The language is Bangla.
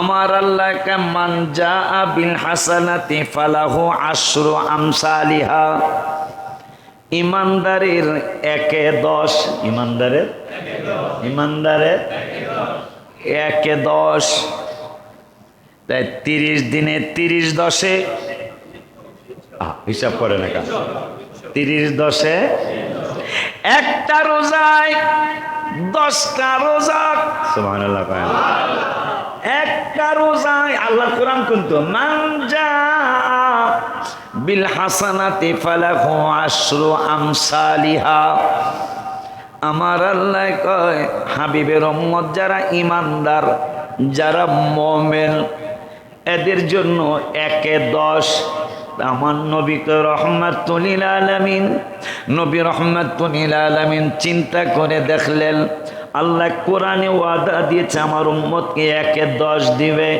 আমার আল্লাহকে মান যা বিল হাসানাতি ফালাহু আশরু আমসালিহা। ইমানদারের একে দশ। ইমানদারের? ইমানদারের? একে দশ। তাই তিরিশ দিনে তিরিশ দশে? হিসাব করে না তিরিশ দশে? একটা রোজায় দশটা রোজা। সুবহানাল্লাহ। একটা রোজায় আল্লাহ কোরআন কিন্তু? মানজা বিল হাসানাতি ফালাহু আশরু আমসালিহা। আমার আল্লাহ কয়, হাবিবের উম্মত যারা ইমানদার যারা মোমেন, এদের জন্য একে দশ। আমার নবীকে রহমাতুলিল আলমিন, নবী রহমাতুলিল আলমিন চিন্তা করে দেখলেন আল্লাহ কোরআনে ওয়াদা দিয়েছে আমার উম্মতকে একে দশ দিবে।